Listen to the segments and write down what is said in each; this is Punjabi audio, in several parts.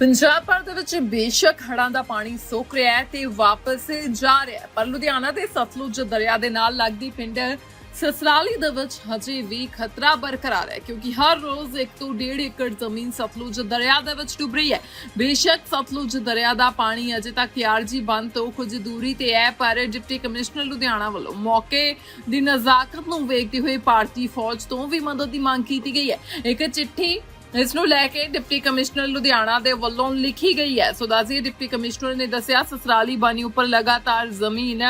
ਪੰਜਾਬ ਭਰ ਦੇ ਵਿੱਚ ਬੇਸ਼ੱਕ ਹੜ੍ਹਾਂ ਦਾ ਪਾਣੀ ਸੁੱਕ ਰਿਹਾ ਹੈ ਤੇ ਵਾਪਸ ਜਾ ਰਿਹਾ ਹੈ। ਪਰ ਲੁਧਿਆਣਾ ਦੇ ਸਤਲੁਜ ਦਰਿਆ ਦੇ ਨਾਲ ਲੱਗਦੀ ਪਿੰਡ ਸਸਰਾਲੀ ਦੇ ਵਿੱਚ ਹਜੇ ਵੀ ਖਤਰਾ ਬਰਕਰਾਰ ਹੈ, ਕਿਉਂਕਿ ਹਰ ਰੋਜ਼ 1 ਤੋਂ 1.5 ਏਕੜ ਜ਼ਮੀਨ ਸਤਲੁਜ ਦਰਿਆ ਦੇ ਵਿੱਚ ਡੁੱਬ ਰਹੀ ਹੈ। ਬੇਸ਼ੱਕ ਸਤਲੁਜ ਦਰਿਆ ਦਾ ਪਾਣੀ ਅਜੇ ਤੱਕ ਯਾਰਜੀ ਬੰਦ ਤੋਂ ਕੁਝ ਦੂਰੀ ਤੇ ਹੈ, ਪਰ ਡਿਪਟੀ ਕਮਿਸ਼ਨਰ ਲੁਧਿਆਣਾ ਵੱਲੋਂ ਮੌਕੇ ਦੀ ਨਜ਼ਾਕਤ ਨੂੰ ਵੇਖਦੇ ਹੋਏ ਭਾਰਤੀ ਫੌਜ ਤੋਂ ਵੀ ਮਦਦ ਦੀ ਮੰਗ ਕੀਤੀ ਗਈ ਹੈ। ਇੱਕ ਚਿੱਠੀ ਇਸ ਨੂੰ ਲੈ ਕੇ ਡਿਪਟੀ ਕਮਿਸ਼ਨਰ ਲੁਧਿਆਣਾ ਦੇ ਵੱਲੋਂ ਲਿਖੀ ਗਈ ਹੈ। ਸੋ ਦੱਸਈਏ ਡਿਪਟੀ ਕਮਿਸ਼ਨਰ ਨੇ ਦੱਸਿਆ, ਸਸਰਾਲੀ ਬਾਨੀ ਉੱਪਰ ਲਗਾਤਾਰ ਜ਼ਮੀਨ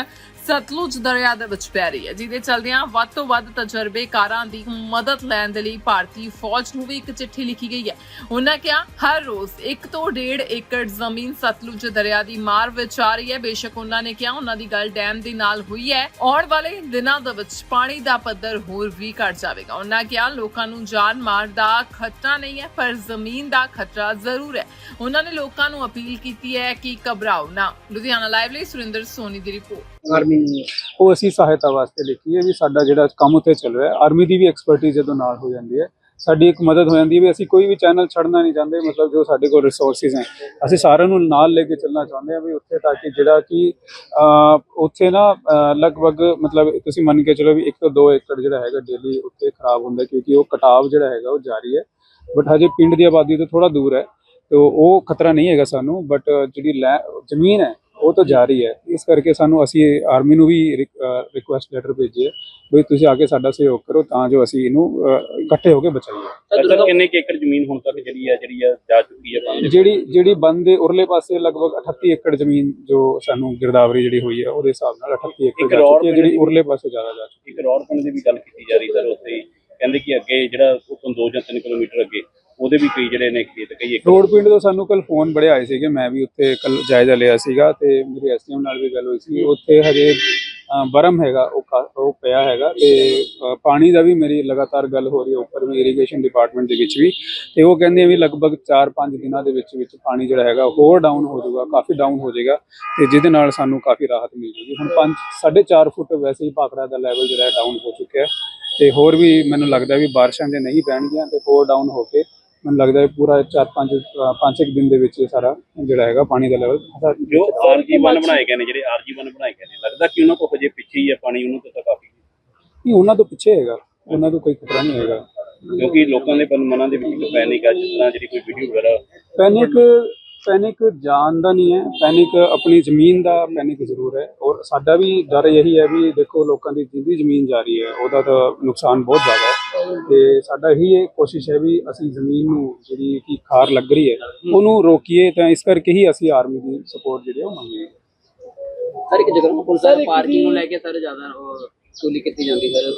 ਸਤਲੁਜ ਦਰਿਆ ਦੇ ਵਿੱਚ ਪੈ ਰਹੀ ਹੈ। ਜਿਹਦੇ ਚਲਦਿਆਂ ਵੱਧ ਤੋਂ ਵੱਧ ਤਜਰਬੇਕਾਰਾਂ ਦੀ ਮਦਦ ਲੈਣ ਦੇ ਲਈ ਭਾਰਤੀ ਫੌਜ ਨੂੰ ਵੀ ਇੱਕ ਚਿੱਠੀ ਲਿਖੀ ਗਈ ਹੈ। ਉਹਨਾਂ ਕਿਹਾ, ਹਰ ਰੋਜ਼ 1 ਤੋਂ 1.5 ਏਕੜ ਜ਼ਮੀਨ ਸਤਲੁਜ ਦਰਿਆ ਦੀ ਮਾਰ ਵਿੱਚ ਆ ਰਹੀ ਹੈ। ਬੇਸ਼ੱਕ ਉਹਨਾਂ ਨੇ ਕਿਹਾ, ਉਹਨਾਂ ਦੀ ਗੱਲ ਡੈਮ ਦੇ ਨਾਲ ਹੋਈ ਹੈ। ਆਉਣ ਵਾਲੇ ਦਿਨਾਂ ਦੇ ਵਿੱਚ ਪਾਣੀ ਦਾ ਪੱਧਰ ਹੋਰ ਵੀ ਘਟ ਜਾਵੇਗਾ। ਉਹਨਾਂ ਕਿਹਾ, ਲੋਕਾਂ ਨੂੰ ਜਾਨ ਮਾਰ ਦਾ ਖਤਰਾ ਨਹੀਂ ਹੈ, ਪਰ ਜ਼ਮੀਨ ਦਾ ਖਤਰਾ ਜ਼ਰੂਰ ਹੈ। ਉਹਨਾਂ ਨੇ ਲੋਕਾਂ ਨੂੰ ਅਪੀਲ ਕੀਤੀ ਹੈ ਕਿ ਘਬਰਾਓ ਨਾ। ਲੁਧਿਆਣਾ ਲਾਈਵ ਲਈ ਸੁਰਿੰਦਰ ਸੋਨੀ ਦੀ ਰਿਪੋਰਟ। ਆਰਮੀ ਉਹ ਅਸੀਂ ਸਹਾਇਤਾ ਵਾਸਤੇ ਲਿਖੀਏ ਵੀ ਸਾਡਾ ਜਿਹੜਾ ਕੰਮ ਉੱਤੇ ਚੱਲ ਰਿਹਾ ਆਰਮੀ ਦੀ ਵੀ ਐਕਸਪਰਟਿਜ਼ ਜਦੋਂ ਨਾਲ ਹੋ ਜਾਂਦੀ ਹੈ। ਸਾਡੀ ਇੱਕ ਮਦਦ ਹੋ ਜਾਂਦੀ ਹੈ ਵੀ ਅਸੀਂ ਕੋਈ ਵੀ ਚੈਨਲ ਛੱਡਣਾ ਨਹੀਂ ਚਾਹੁੰਦੇ, ਮਤਲਬ ਜੋ ਸਾਡੇ ਕੋਲ ਰਿਸੋਰਸਿਸ ਹੈ। ਅਸੀਂ ਸਾਰਿਆਂ ਨੂੰ ਨਾਲ ਲੈ ਕੇ ਚੱਲਣਾ ਚਾਹੁੰਦੇ ਹਾਂ ਵੀ ਉੱਥੇ ਤਾਂ ਕਿ ਜਿਹੜਾ ਕਿ ਉੱਥੇ ਨਾ ਲਗਭਗ ਮਤਲਬ ਤੁਸੀਂ ਮੰਨ ਕੇ ਚਲੋ ਵੀ 1 ਤੋਂ 2 ਏਕੜ ਜਿਹੜਾ ਹੈਗਾ ਡੇਲੀ ਉੱਥੇ ਖਰਾਬ ਹੁੰਦਾ ਕਿਉਂਕਿ ਉਹ ਕਟਾਵ ਜਿਹੜਾ ਹੈਗਾ ਉਹ ਜਾਰੀ ਹੈ। ਬਟ ਹਜੇ ਪਿੰਡ ਦੀ ਆਬਾਦੀ ਤੋਂ ਥੋੜਾ ਦੂਰ ਹੈ, ਤੇ ਉਹ ਖਤਰਾ ਨਹੀਂ ਹੈਗਾ ਸਾਨੂੰ ਬਟ ਜਿਹੜੀ ਲੈ- ਜ਼ਮੀਨ ਹੈ ਉਹ ਤਾਂ ਜਾਰੀ ਹੈ। ਇਸ ਕਰਕੇ ਸਾਨੂੰ ਅਸੀਂ ਆਰਮੀ ਨੂੰ ਵੀ ਰਿਕੁਐਸਟ ਲੈਟਰ ਭੇਜੀਏ ਵੀ ਤੁਸੀਂ ਆ ਕੇ ਸਾਡਾ ਸਹਿਯੋਗ ਕਰੋ ਤਾਂ ਜੋ ਅਸੀਂ ਇਹਨੂੰ ਇਕੱਠੇ ਹੋ ਕੇ ਬਚਾਈਏ। ਸਰ ਕਿੰਨੇ ਏਕੜ ਜ਼ਮੀਨ ਹੁਣ ਤੱਕ ਜਿਹੜੀ ਹੈ ਜਿਹੜੀ ਆ ਜਾ ਚੁੱਕੀ ਹੈ ਬੰਦ? ਜਿਹੜੀ ਜਿਹੜੀ ਬੰਦ ਦੇ ਉਰਲੇ ਪਾਸੇ ਲਗਭਗ 38 ਏਕੜ ਜ਼ਮੀਨ ਜੋ ਸਾਨੂੰ ਗਿਰਦਾਵਰੀ ਜਿਹੜੀ ਹੋਈ ਹੈ ਉਹਦੇ ਹਿਸਾਬ ਨਾਲ 38 ਏਕੜ ਜਾ ਕਰੋੜ ਚੁੱਕੀ ਹੈ ਜਿਹੜੀ ਉਰਲੇ ਪਾਸੇ ਜ਼ਿਆਦਾ ਜਾ ਚੁੱਕੀ ਇੱਕ ਰੋਡ ਪਿੰਡ ਦੀ ਵੀ ਗੱਲ ਕੀਤੀ ਜਾ ਰਹੀ ਸਰ ਉੱਥੇ ਹੀ। ਕਹਿੰਦੇ ਕਿ ਅੱਗੇ ਜਿਹੜਾ ਉਤੋਂ 2 ਜਾਂ 3 ਕਿਲੋਮੀਟਰ ਅੱਗੇ ਉਹਦੇ ਵੀ ਕਈ ਜਿਹੜੇ ਨੇ ਖੇਤ, ਕਈ ਏਕੜ ਰੋਡ ਪਿੰਡ ਤੋਂ ਸਾਨੂੰ ਕੱਲ ਫੋਨ ਬੜੇ ਆਏ ਸੀਗੇ, ਮੈਂ ਵੀ ਉੱਥੇ ਕੱਲ ਜਾਇਜ਼ਾ ਲਿਆ ਸੀਗਾ ਤੇ ਮੇਰੀ ਐਸਡੀਐਮ ਨਾਲ ਵੀ ਗੱਲ ਹੋਈ ਸੀ। ਉੱਥੇ ਹਜੇ ਬਰਮ ਹੈਗਾ, ਉਹ ਕਾ- ਉਹ ਪਿਆ ਹੈਗਾ ਤੇ ਪਾਣੀ ਦਾ ਵੀ ਮੇਰੀ ਲਗਾਤਾਰ ਗੱਲ ਹੋ ਰਹੀ ਹੈ ਉੱਪਰ ਵੀ ਇਰੀਗੇਸ਼ਨ ਡਿਪਾਰਟਮੈਂਟ ਦੇ ਵਿੱਚ ਵੀ। ਤੇ ਉਹ ਕਹਿੰਦੇ ਵੀ ਲਗਭਗ 4-5 ਦਿਨਾਂ ਦੇ ਵਿੱਚ ਵਿੱਚ ਪਾਣੀ ਜਿਹੜਾ ਹੈਗਾ ਹੋਰ ਡਾਊਨ ਹੋ ਜਾਊਗਾ, ਕਾਫੀ ਡਾਊਨ ਹੋ ਜਾਏਗਾ ਤੇ ਜਿਹਦੇ ਨਾਲ ਸਾਨੂੰ ਕਾਫੀ ਰਾਹਤ ਮਿਲ ਜੂਗੀ। ਹੁਣ 5 4.5 ਫੁੱਟ ਵੈਸੇ ਹੀ ਭਾਖੜਾ ਦਾ ਲੈਵਲ ਜਿਹੜਾ ਡਾਊਨ ਹੋ ਚੁੱਕਿਆ ਹੈ ਤੇ ਹੋਰ ਵੀ ਮੈਨੂੰ ਲੱਗਦਾ ਵੀ ਬਾਰਿਸ਼ਾਂ ਦੇ ਨਹੀਂ ਪੈਣਗੀਆਂ ਤੇ ਹੋਰ ਡਾਊਨ ਹੋ ਕੇ ਮੈਨੂੰ ਲੱਗਦਾ ਹੈ ਪੂਰਾ 4-5 5-1 ਦਿਨ ਦੇ ਵਿੱਚ ਇਹ ਸਾਰਾ ਜਿਹੜਾ ਹੈਗਾ ਪਾਣੀ ਦਾ ਲੈਵਲ ਜੋ ਆਰਜੀ ਵਨ ਬਣਾਏ ਗਏ ਨੇ ਜਿਹੜੇ ਆਰਜੀ ਵਨ ਬਣਾਏ ਗਏ ਨੇ ਲੱਗਦਾ ਕਿ ਉਹਨਾਂ ਕੋਲ ਹਜੇ ਪਿੱਛੇ ਹੀ ਹੈ ਪਾਣੀ ਉਹਨਾਂ ਤੋਂ ਤਾਂ ਕਾਫੀ ਨਹੀਂ ਉਹਨਾਂ ਤੋਂ ਪਿੱਛੇ ਹੈਗਾ। ਉਹਨਾਂ ਤੋਂ ਕੋਈ ਖਤਰਾ ਨਹੀਂ ਹੈਗਾ। ਕਿਉਂਕਿ ਲੋਕਾਂ ਦੇ ਮਨ- ਦੇ ਵਿੱਚ ਪੈਨਿਕ ਆ ਜਿਸ ਤਰ੍ਹਾਂ ਜਿਹੜੀ ਕੋਈ ਵੀਡੀਓ ਵਗੈਰਾ ਪੈਨਿਕ ਪੈਨਿਕ ਜਾਨ ਦਾ ਨਹੀਂ ਹੈ ਪੈਨਿਕ ਆਪਣੀ ਜ਼ਮੀਨ ਦਾ ਪੈਨਿਕ ਜ਼ਰੂਰ ਹੈ ਔਰ ਸਾਡਾ ਵੀ ਡਰ ਇਹੀ ਹੈ ਵੀ ਦੇਖੋ ਲੋਕਾਂ ਦੀ ਜਿੰਦੀ ਜ਼ਮੀਨ ਜਾ ਰਹੀ ਹੈ ਉਹਦਾ ਤਾਂ ਨੁਕਸਾਨ ਬਹੁਤ ਜ਼ਿਆਦਾ ਹੈ ਤੇ ਸਾਡਾ ਹੀ ਇਹ ਕੋਸ਼ਿਸ਼ ਹੈ ਵੀ ਅਸੀਂ ਜ਼ਮੀਨ ਨੂੰ ਜਿਹੜੀ ਕਿ ਖਾਰ ਲੱਗ ਰਹੀ ਹੈ ਉਹਨੂੰ ਰੋਕੀਏ ਤਾਂ ਇਸ ਕਰਕੇ ਹੀ ਅਸੀਂ ਆਰਮੀ ਦੀ ਸਪੋਰਟ ਜਿਹੜੀ ਹੈ ਉਹ ਮੰਗੀ ਹੈ। ਸਰ ਇੱਕ ਜਗ੍ਹਾ ਪੁਲਿਸ ਪਾਰਕਿੰਗ ਨੂੰ ਲੈ ਕੇ ਸਰ ਜ਼ਿਆਦਾ ਉਹ ਚੋਰੀ ਕੀਤੀ ਜਾਂਦੀ ਸਰ